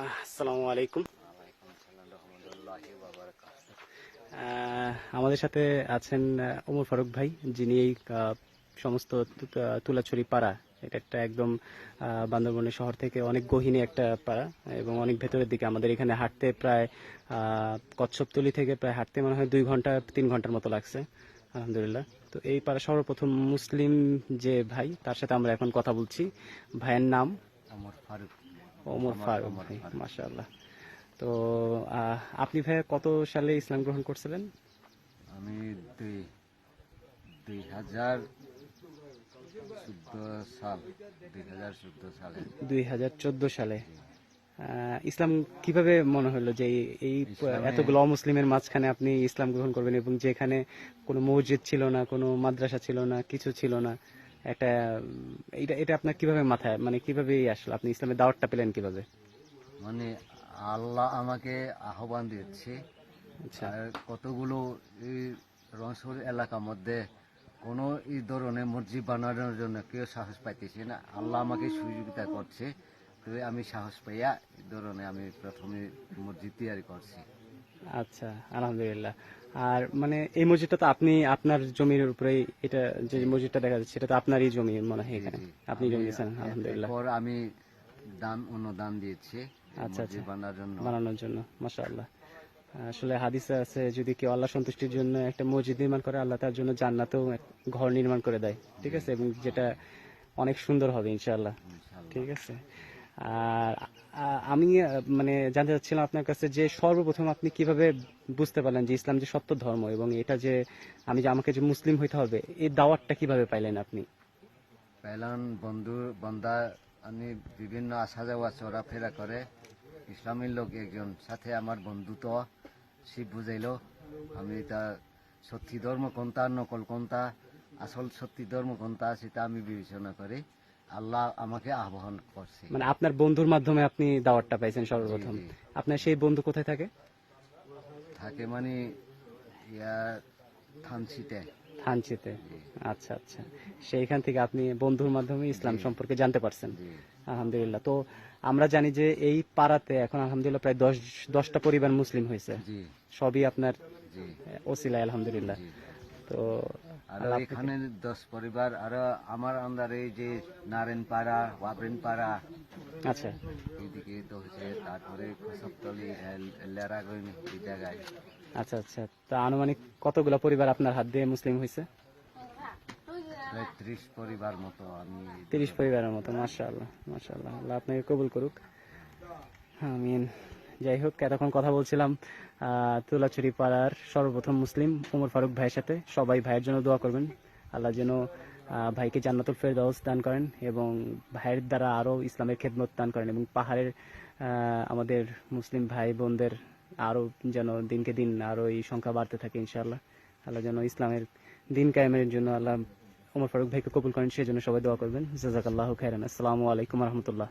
আসসালামু আলাইকুম। আমাদের সাথে আছেন ওমর ফারুক ভাই, যিনি এই সমস্ত তুলাছড়ি পাড়া, এটা একটা একদম বান্দরবনের শহর থেকে অনেক গহীনে একটা পাড়া এবং অনেক ভেতরের দিকে আমাদের এখানে হাঁটতে প্রায় কচ্ছপতলি থেকে প্রায় হাঁটতে মনে হয় দুই ঘণ্টা, তিন ঘণ্টার মতো লাগছে, আলহামদুলিল্লাহ। তো এই পাড়া সর্বপ্রথম মুসলিম যে ভাই, তার সাথে আমরা এখন কথা বলছি। ভাইয়ের নাম? ফারুক। ওমর ফারুক ভাই মাশাআল্লাহ। তো আপনি ভাই কত সালে ইসলাম গ্রহণ করছিলেন? আমি দুই দুই হাজার চোদ্দ সাল। দুই হাজার চোদ্দ সালে। ইসলাম কীভাবে মনে হলো যে এই- এই এতগুলো অমুসলিমের মাঝখানে আপনি ইসলাম গ্রহণ করবেন এবং যেখানে কোনো মসজিদ ছিল না কোনো মাদ্রাসা ছিল না কিছু ছিল না? একটা এটা এটা আপনার কীভাবে মাথায় মানে কীভাবে আসলো? আপনি ইসলামের দাওয়াতটা পেলেন কীভাবে? মানে আল্লাহ আমাকে আহ্বান দিচ্ছে কতগুলো এই রংসুর এলাকার মধ্যে কোনো এই ধরনের মসজিদ বানানোর জন্য কেউ সাহস পাইতেছে না। আল্লাহ আমাকে সহযোগিতা করছে। তবে আমি সাহস পাইয়া এই ধরনের আমি প্রথমে মসজিদ তৈরি করছি। আচ্ছা আলহামদুলিল্লাহ। আর মানে এই মসজিদটা তো আপনি আপনার জমির উপরে এটা যে মসজিদটা দেখা যাচ্ছে সেটা তো আপনারই জমি মনে হয় এখানে। আপনি জমি দিয়েছেন আলহামদুলিল্লাহ। এরপর আমি দান অনুদান দিয়েছি আচ্ছা, আচ্ছা। বানানোর জন্য। বানানোর জন্য মাশাআল্লাহ। আসলে হাদিসে আছে যদি কেউ আল্লাহ সন্তুষ্টির জন্য একটা মসজিদ নির্মাণ করে আল্লাহ তার জন্য জান্নাতেও ঘর নির্মাণ করে দেয়। ঠিক আছে? এবং যেটা অনেক সুন্দর হবে ইনশাআল্লাহ। ঠিক আছে? আর আমি মানে জানতে চাচ্ছিলাম আপনার কাছে যে সর্বপ্রথম আপনি কীভাবে বুঝতে পারলেন যে ইসলাম যে সত্য ধর্ম এবং এটা যে আমি যে আমাকে যে মুসলিম হইতে হবে, এই দাওয়াতটা কীভাবে পাইলেন আপনি? পেলান বন্ধু, বন্দা, আমি বিভিন্ন আসা যাওয়া চলাফেরা করে। ইসলামের লোক একজন, সাথে আমার বন্ধুত্ব সে বুঝাইল, আমি তা সত্যি ধর্ম কোনটা, নকল কোনটা, আসল সত্যি ধর্ম কোনটা, সেটা আমি বিবেচনা করি। আল্লাহ আমাকে আহ্বান করছে। মানে আপনার বন্ধুর মাধ্যমে আপনি দাওয়াতটা পাইছেন সর্বপ্রথম। আপনার সেই বন্ধু কোথায় থাকে? থাকে মানে ইয়া থানসিতে থানচিতে। আচ্ছা আচ্ছা। সেইখান থেকে আপনি বন্ধুর মাধ্যমে ইসলাম সম্পর্কে জানতে পারছেন। আলহামদুলিল্লাহ। তো আমরা জানি যে এই পাড়াতে এখন আলহামদুলিল্লাহ প্রায় দশ দশটা পরিবার মুসলিম হয়েছে। সবই আপনার জি। ওসিলায় আলহামদুলিল্লাহ। তো আর আল্লাহ এখানে দশ পরিবার আর আমার আন্দারে যে নারায়ণ পাড়া ওয়াবরিন পাড়া আচ্ছা। এইদিকে তো হচ্ছে তারপরে খসবতলি এই জায়গায়। আচ্ছা আচ্ছা। তা আনুমানিক কতগুলো পরিবার আপনার হাত দিয়ে মুসলিম হয়েছে প্রায় ত্রিশ পরিবার মতো আমি তিরিশ পরিবারের মতো মাশাআল্লাহ মাশাআল্লাহ। আল্লাহ আপনাকে কবুল করুক। আমিন। যাই হোক, এতক্ষণ কথা বলছিলাম তুলাচুরি পাড়ার সর্বপ্রথম মুসলিম উমর ফারুক ভাইয়ের সাথে। সবাই ভাইয়ের জন্য দোয়া করবেন। আল্লাহ যেন ভাইকে জান্নাতুল ফেরদাউস দান করেন এবং ভাইয়ের দ্বারা আরও ইসলামের খেদমত দান করেন এবং পাহাড়ের আমাদের মুসলিম ভাই বোনদের আরও যেন দিনকে দিন আরও এই সংখ্যা বাড়তে থাকে ইনশাআল্লাহ। আল্লাহ যেন ইসলামের দিন কায়েমের জন্য আল্লাহ উমর ফারুক ভাইকে কবুল করেন সেই জন্য সবাই দোয়া করবেন। জাজাকাল্লাহ খাইরান আসসালামু আলাইকুম রহমতুল্লাহ।